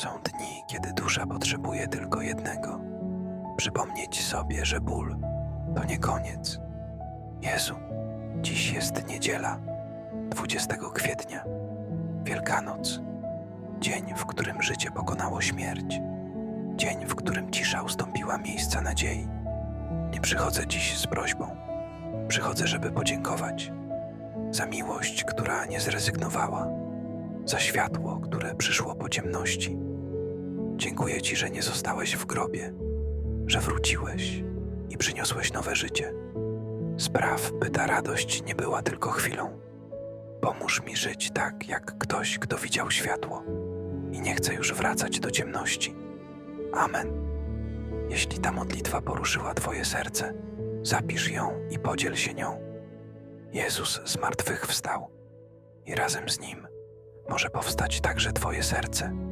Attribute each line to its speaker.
Speaker 1: Są dni, kiedy dusza potrzebuje tylko jednego: przypomnieć sobie, że ból to nie koniec. Jezu, dziś jest niedziela, 20 kwietnia, Wielkanoc, dzień, w którym życie pokonało śmierć, dzień, w którym cisza ustąpiła miejsca nadziei. Nie przychodzę dziś z prośbą, przychodzę, żeby podziękować za miłość, która nie zrezygnowała, za światło, które przyszło po ciemności. Dziękuję Ci, że nie zostałeś w grobie, że wróciłeś i przyniosłeś nowe życie. Spraw, by ta radość nie była tylko chwilą. Pomóż mi żyć tak, jak ktoś, kto widział światło i nie chce już wracać do ciemności. Amen. Jeśli ta modlitwa poruszyła Twoje serce, zapisz ją i podziel się nią. Jezus z martwych wstał i razem z nim może powstać także Twoje serce.